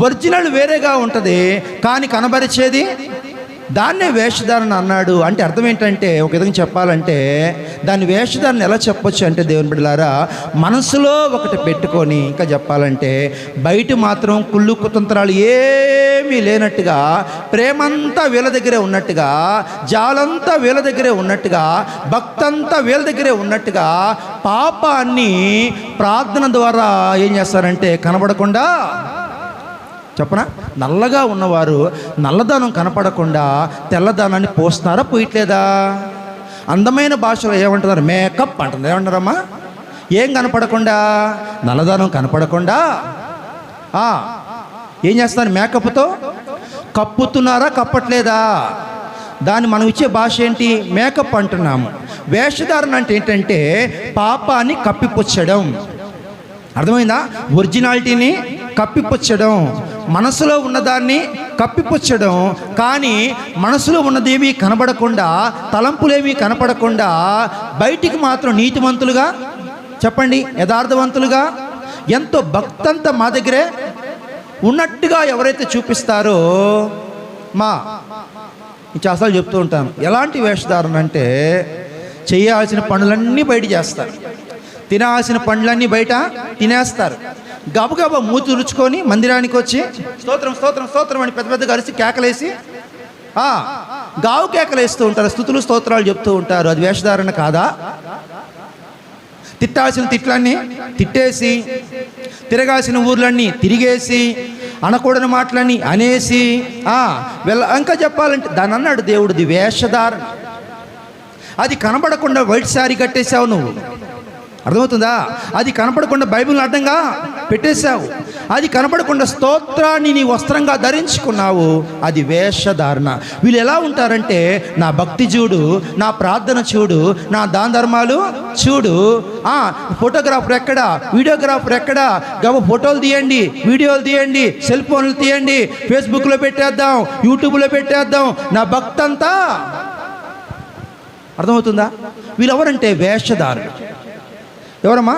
Original వేరేగా ఉంటుంది కానీ కనబరిచేది? దాన్నే వేషధారణ అన్నాడు. అంటే అర్థం ఏంటంటే ఒక విధంగా చెప్పాలంటే దాని వేషధారణ ఎలా చెప్పొచ్చు అంటే దేవుని బిడ్డలారా మనసులో ఒకటి పెట్టుకొని ఇంకా చెప్పాలంటే బయట మాత్రం కుళ్ళు కుతంత్రాలు ఏమీ లేనట్టుగా ప్రేమంతా వీళ్ళ దగ్గరే ఉన్నట్టుగా జాలంతా వీళ్ళ దగ్గరే ఉన్నట్టుగా భక్తంతా వీళ్ళ దగ్గరే ఉన్నట్టుగా పాపాన్ని ప్రార్థన ద్వారా ఏం చేస్తారంటే కనబడకుండా చెప్పనా? నల్లగా ఉన్నవారు నల్లదనం కనపడకుండా తెల్లదనాన్ని పోస్తున్నారా పోయట్లేదా? అందమైన భాషలో ఏమంటున్నారు? మేకప్ అంటుంది ఏమంటారమ్మా ఏం కనపడకుండా? నల్లదనం కనపడకుండా? ఏం చేస్తున్నారు మేకప్తో? కప్పుతున్నారా కప్పట్లేదా? దాన్ని మనం ఇచ్చే భాష ఏంటి? మేకప్ అంటున్నాము. వేషధారణ అంటే ఏంటంటే పాపాన్ని కప్పిపుచ్చడం. అర్థమైందా? ఒరిజినాలిటీని కప్పిపుచ్చడం. మనసులో ఉన్నదాన్ని కప్పిపుచ్చడం కానీ మనసులో ఉన్నదేమీ కనబడకుండా తలంపులేమీ కనపడకుండా బయటికి మాత్రం నీతిమంతులుగా చెప్పండి యథార్థవంతులుగా ఎంతో భక్తంతా మా దగ్గరే ఉన్నట్టుగా ఎవరైతే చూపిస్తారో మా ఈ చెప్తూ ఉంటాను. ఎలాంటి వేషధారణ అంటే చేయాల్సిన పనులన్నీ బయట చేస్తారు. తినాల్సిన పండ్లన్నీ బయట తినేస్తారు. గబగబా మూతి రుచుకొని మందిరానికి వచ్చి స్తోత్రం స్తోత్రం స్తోత్రం అని పెద్ద పెద్దగా అరిసి కేకలేసి గావు కేకలేస్తూ ఉంటారు స్థుతులు స్తోత్రాలు చెప్తూ ఉంటారు. అది వేషధారణ కాదా? తిట్టాల్సిన తిట్లన్నీ తిట్టేసి తిరగాల్సిన ఊర్లన్నీ తిరిగేసి అనకూడని మాటలన్నీ అనేసి వెళ్ళ ఇంకా చెప్పాలంటే దాని అన్నాడు దేవుడిది వేషధారణ. అది కనబడకుండా వైట్ శారీ కట్టేశావు నువ్వు. అర్థమవుతుందా? అది కనపడకుండా బైబిల్ అడ్డంగా పెట్టేశావు. అది కనపడకుండా స్తోత్రాన్ని నీ వస్త్రంగా ధరించుకున్నావు. అది వేషధారణ. వీళ్ళు ఎలా ఉంటారంటే నా భక్తి చూడు నా ప్రార్థన చూడు నా దాన ధర్మాలు చూడు. ఫోటోగ్రాఫర్ ఎక్కడ? వీడియోగ్రాఫర్ ఎక్కడ? గవ ఫోటోలు తీయండి వీడియోలు తీయండి సెల్ ఫోన్లు తీయండి ఫేస్బుక్లో పెట్టేద్దాం యూట్యూబ్లో పెట్టేద్దాం. నా భక్తి అర్థమవుతుందా? వీళ్ళెవరంటే వేషధారులు. ఎవరమ్మా